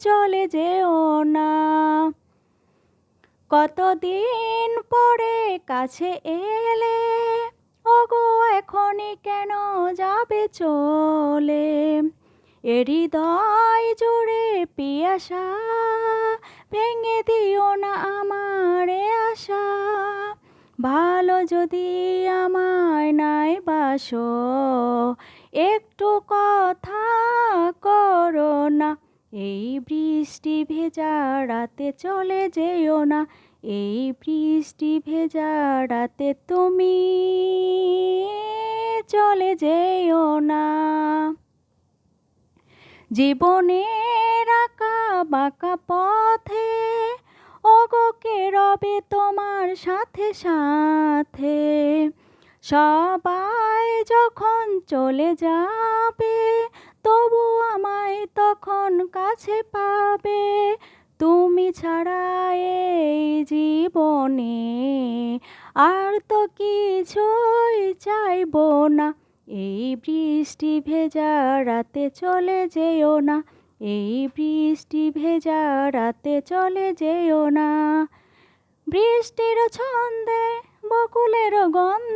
চলে যেও না। কতদিন পরে কাছে এলে, ওগো এখনই কেন যাবে চলে? এ হৃদয় জুড়ে পিয়াসা, ভেঙে দিও না আমার আশা। ভালো যদি আমায় নাই বাসো, একটু কথা এই বৃষ্টি ভেজা রাতে চলে যেও না, এই বৃষ্টি ভেজা রাতে তুমি চলে যেও না। জীবনের আঁকা বাঁকা পথে, ওগো কে রবে তোমার সাথে সাথে? সবাই যখন চলে যাবে তবু আমায় তখন কাছে পাবে। তুমি ছাড়া এই জীবনে আর তো কিছুই চাইব না। এই বৃষ্টি ভেজা রাতে চলে যেও না। এই বৃষ্টি ভেজা রাতে চলে যেও না। বৃষ্টির ছন্দে বকুলের গন্ধে